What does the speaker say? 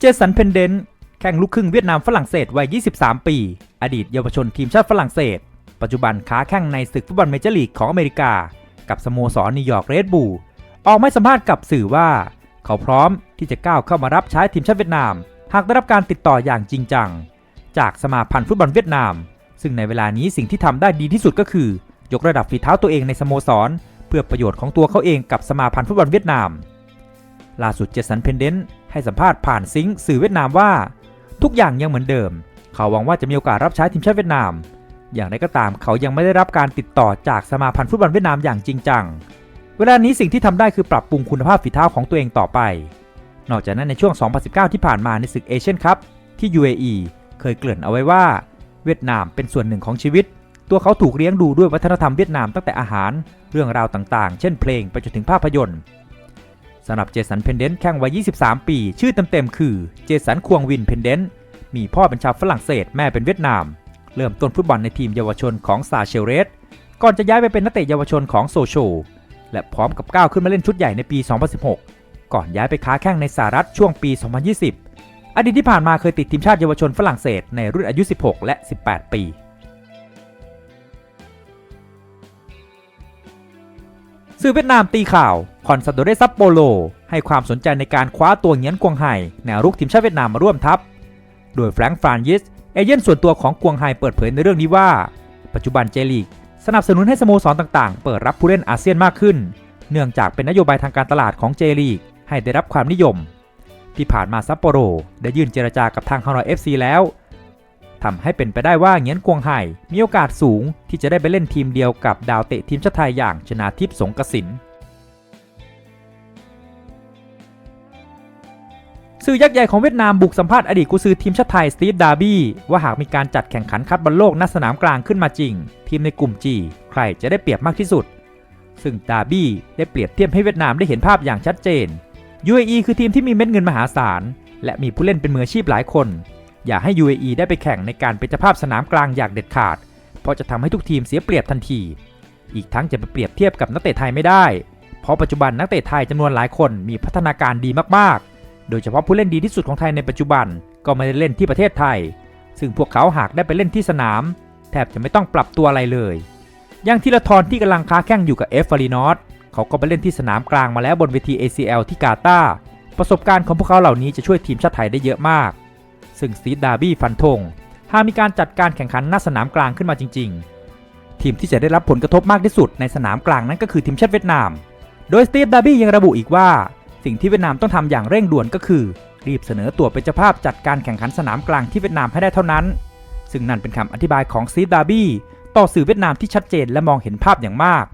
เจสันเพนเดนแข่งลูกครึ่งเวียดนามฝรั่งเศสวัย 23 ปี อดีตเยาวชนทีมชาติฝรั่งเศส ปัจจุบันค้าแข่งในศึกฟุตบอลเมเจอร์ลีกของอเมริกา กับสโมสรนิวยอร์กเรดบูลออกมาให้สัมภาษณ์กับสื่อว่า เขาพร้อมที่จะก้าวเข้ามารับใช้ทีมชาติเวียดนาม หากได้รับการติดต่ออย่างจริงจัง จากสมาพันธ์ฟุตบอลเวียดนาม ซึ่งในเวลานี้สิ่งที่ทำได้ดีที่สุดก็คือ ยกระดับฝีเท้าตัวเองในสโมสร เพื่อประโยชน์ของตัวเขาเองกับสมาพันธ์ฟุตบอลเวียดนามล่าสุดเจสันเพนเดน ให้สัมภาษณ์ผ่านซิงค์สื่อเวียดนามว่า ทุกอย่างยังเหมือนเดิม เขาหวังว่าจะมีโอกาสรับใช้ทีมชาติเวียดนาม อย่างไรก็ตามเขายังไม่ได้รับการติดต่อจากสมาพันธ์ฟุตบอลเวียดนามอย่างจริงจัง เวลานี้สิ่งที่ทำได้คือปรับปรุงคุณภาพฝีเท้าของตัวเองต่อไป นอกจากนั้นในช่วง 2019 ที่ผ่านมาในศึกเอเชียนคัพที่ UAE เคยเกริ่นเอาไว้ว่า เวียดนามเป็นส่วนหนึ่งของชีวิต ตัวเขาถูกเลี้ยงดูด้วยวัฒนธรรมเวียดนามตั้งแต่อาหาร เรื่องราวต่างๆ เช่นเพลงไปจนถึงภาพยนตร์ สำหรับเจสันเพนเดนต์แข่งวัย 23 ปี ชื่อเต็มๆคือเจสันควงวินเพนเดนต์มีพ่อเป็นชาวฝรั่งเศสแม่เป็นเวียดนาม เริ่มต้นฟุตบอลในทีมเยาวชนของซาเชเรสก่อนจะย้ายไปเป็นนักเตะเยาวชนของโซโช และพร้อมกับก้าวขึ้นมาเล่นชุดใหญ่ในปี 2016 ก่อนย้ายไปค้าแข่งในสหรัฐช่วงปี 2020 อดีตที่ผ่านมาเคยติดทีมชาติเยาวชนฝรั่งเศสในรุ่นอายุ 16 และ 18 ปี สื่อเวียดนามตีข่าวคอนซาโดเรซัปโปโล ให้ความสนใจในการคว้าตัวเงียนกวงไห่แนวรุกทีมชาติเวียดนามมาร่วมทัพ โดยแฟรงค์ฟรานยิสเอเย่นส่วนตัวของกวงไห่เปิดเผยในเรื่องนี้ว่า ปัจจุบันเจลีกสนับสนุนให้สโมสรต่างๆ เปิดรับผู้เล่นอาเซียนมากขึ้น เนื่องจากเป็นนโยบายทางการตลาดของเจลีกให้ได้รับความนิยม ที่ผ่านมาซัปโปโรได้ยื่นเจรจากับทางฮานอยเอฟซีแล้ว ทำให้เป็นไปได้ว่าเงียนกวงไห่มีโอกาสสูงที่จะได้ไปเล่นทีมเดียวกับดาวเตะทีมชาติไทยอย่างชนาทิพย์สงกสินสื่อยักษ์ใหญ่ของเวียดนามบุกสัมภาษณ์อดีตกุซือทีมชาติไทยสตีฟดาร์บี้ว่าหากมีการจัดแข่งขันคัดบอลโลกณสนามกลางขึ้นมาจริง ทีมในกลุ่ม G ใครจะได้เปรียบมากที่สุด ซึ่งดาร์บี้ได้เปรียบเทียบให้เวียดนามได้เห็นภาพอย่างชัดเจน UAE คือทีมที่มีเม็ดเงินมหาศาลและมีผู้เล่นเป็นมืออาชีพหลายคน อย่าให้ UAE ได้ไปแข่งในการเป็นเจ้าภาพสนามกลางอย่างเด็ดขาด เพราะจะทำให้ทุกทีมเสียเปรียบทันที อีกทั้งจะไปเปรียบเทียบกับนักเตะไทยไม่ได้ เพราะปัจจุบันนักเตะไทยจำนวนหลายคนมีพัฒนาการดีมากๆ โดยเฉพาะผู้เล่นดีที่สุดของไทยในปัจจุบันก็ไม่ได้เล่นที่ประเทศไทย ซึ่งพวกเขาหากได้ไปเล่นที่สนาม แทบจะไม่ต้องปรับตัวอะไรเลย อย่างธีรทรที่กำลังค้าแข่งอยู่กับเอฟฟารีนอสเขาก็ไปเล่นที่สนามกลางมาแล้วบนเวที ACL ที่กาตาร์ประสบการณ์ของพวกเขาเหล่านี้จะช่วยทีมชาติไทยได้เยอะมาก ซึ่งซีดดาร์บี้ฟันธงหากมีการจัดการแข่งขันหน้าสนามกลางขึ้นมาจริง ๆ ทีมที่จะได้รับผลกระทบมากที่สุดในสนามกลางนั้นก็คือทีมชาติเวียดนาม โดยสตีฟดาร์บี้ยังระบุอีกว่า สิ่งที่เวียดนามต้องทำอย่างเร่งด่วนก็คือ รีบเสนอตัวเป็นเจ้าภาพจัดการแข่งขันสนามกลางที่เวียดนามให้ได้เท่านั้น ซึ่งนั่นเป็นคำอธิบายของซีดดาร์บี้ต่อสื่อเวียดนามที่ชัดเจนและมองเห็นภาพอย่างมาก